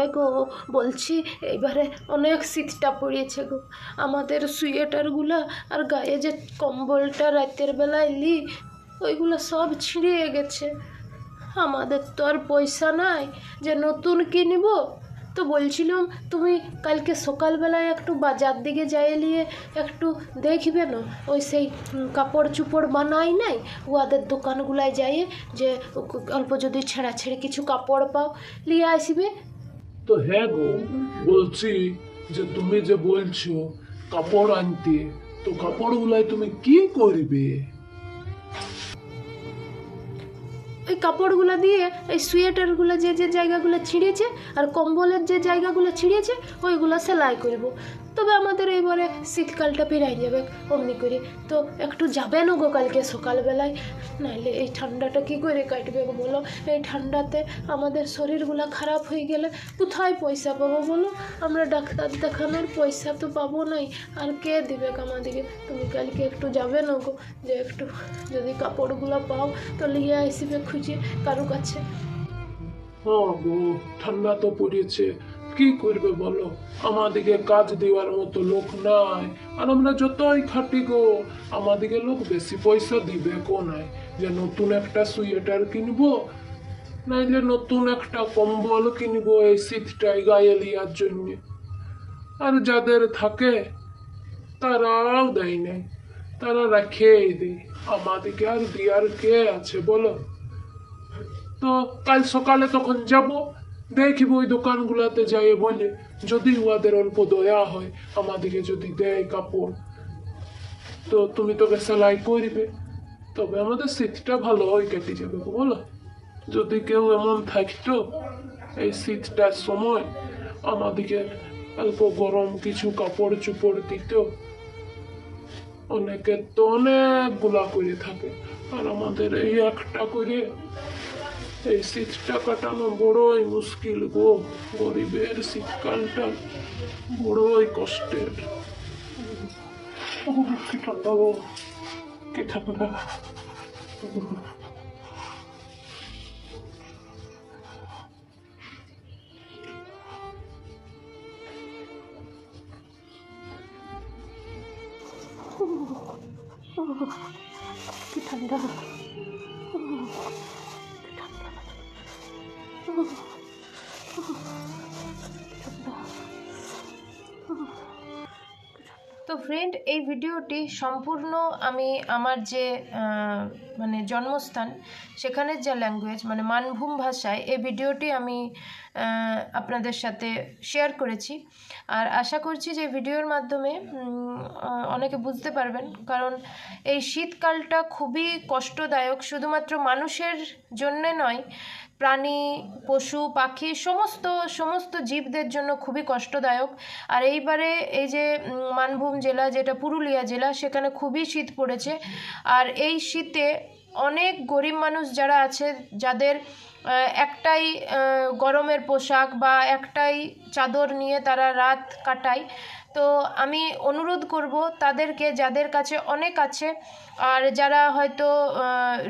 এ গো, বলছি এইবারে অনেক শীতটা পড়েছে গো। আমাদের সোয়েটারগুলা আর গায়ে যে কম্বলটা রাতের বেলায় লি, ওইগুলো সব ছিঁড়িয়ে গেছে। আমাদের তো আর পয়সা নাই, যে নতুন কিনবো। তো বলছিলাম, তুমি কালকে সকালবেলায় একটু বাজার দিকে যাই নিয়ে একটু দেখবে না? ওই সেই কাপড় চুপড় বানাই নাই? ওদের দোকানগুলায় যাইয়ে যে অল্প যদি ছেঁড়া ছেড়ে কিছু কাপড় পাও নিয়ে আসবে। তো হ্যাঁ গো, বলছি যে তুমি যে বলছো কাপড় আনতে, তো কাপড়গুলাই তুমি কি করবে? ওই কাপড়গুলো দিয়ে এই সোয়েটারগুলো যে যে জায়গাগুলো ছিঁড়েছে আর কম্বলের যে জায়গাগুলো ছিঁড়েছে, ওইগুলো সেলাই করব। তবে আমাদের এইবারে শীতকালটা পেরাই যাবে অমনি করে। তো একটু যাবে না গো কালকে সকালবেলায়? নাহলে এই ঠান্ডাটা কি করে কাটবে বলো? এই ঠান্ডাতে আমাদের শরীরগুলো খারাপ হয়ে গেলে কোথায় পয়সা পাবো বলো? আমরা ডাক্তার দেখানোর পয়সা তো পাবো নাই। আর কে দিবে আমাদেরকে? তুমি কালকে একটু যাবে না গো? যে একটু যদি কাপড়গুলো পাও তো নিয়ে আসবে খুঁজে কারও কাছে। হ্যাঁ ঠান্ডা তো পড়েছে। কি করবে বলো? আমাদিকে কাজ দেওয়ার মতো লোক নাই। আর আমরা যতই খাটি গো, আমাদিকে লোক বেশি পয়সা দিবে কো নাই যে নতুন একটা সোয়েটার কিনবো, নাইলে নতুন একটা কম্বল কিনবো এই শীতটাই গায়ে লিয়ার জন্য। আর যাদের থাকে, তারাও দেয় নাই। তারা রাখেই দেয়। আমাদিকে আর দেওয়ার কে আছে বলো? তো কাল সকালে তখন যাব। দেখব ওই দোকানগুলোতে যাই বলে, যদি উহাদের অল্প দয়া হয় আমাদেরকে যদি দেয় কাপড়। তো তুমি তোকে সেলাই করবে, তবে আমাদের শীতটা ভালো হয় কেটে যাবে বলো। যদি কেউ এমন থাকতো, এই শীতটার সময় আমাদেরকে অল্প গরম কিছু কাপড় চুপড় দিত। অনেকে তো অনেকগুলা করে থাকে, আর আমাদের এই একটা করে এই শীতটা কাটানো বড়ই মুশকিল গো। গরিবের শীতকালটা বড়ই কষ্টের। কি ঠান্ডা। গো তো ফ্রেন্ড এই ভিডিওটি সম্পূর্ণ আমি আমার যে মানে জন্মস্থান সেখানের যে ল্যাঙ্গুয়েজ মানে মানভূম ভাষায়, এই ভিডিওটি আমি আপনাদের সাথে শেয়ার করেছি। আর আশা করছি যে ভিডিওর মাধ্যমে অনেকে বুঝতে পারবেন। কারণ এই শীতকালটা খুবই কষ্টদায়ক, শুধুমাত্র মানুষের জন্যে নয় প্রাণী, পশু, পাখি, সমস্ত সমস্ত জীবদের জন্য খুবই কষ্টদায়ক। আর এইবারে এই যে মানভূম জেলা যেটা, পুরুলিয়া জেলা, সেখানে খুবই শীত পড়েছে। আর এই শীতে অনেক গরিব মানুষ যারা আছে যাদের একটাই গরমের পোশাক বা একটাই চাদর নিয়ে তারা রাত কাটায়। তো আমি অনুরোধ করব তাদেরকে যাদের কাছে অনেক আছে আর যারা হয়তো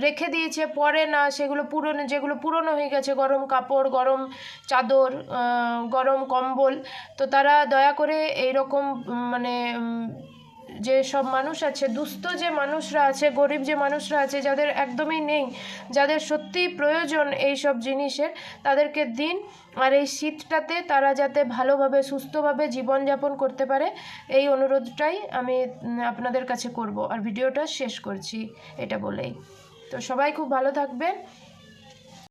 রেখে দিয়েছে পরে না সেগুলো পুরনো যেগুলো পুরনো হয়ে গেছে গরম কাপড় গরম চাদর গরম কম্বল তো তারা দয়া করে এইরকম উম, মানে যে সব মানুষ আছে, দুস্থ যে মানুষরা আছে, গরিব যে মানুষরা আছে, যাদের একদমই নেই, যাদের সত্যিই প্রয়োজন এই সব জিনিসের, তাদেরকে দিন আর এই শীতটাতে তারা যাতে ভালোভাবে, সুস্থভাবে জীবনযাপন করতে পারে, এই অনুরোধটাই আমি আপনাদের কাছে করব। আর ভিডিওটা শেষ করছি, এটা বলেই। তো সবাই খুব ভালো থাকবেন।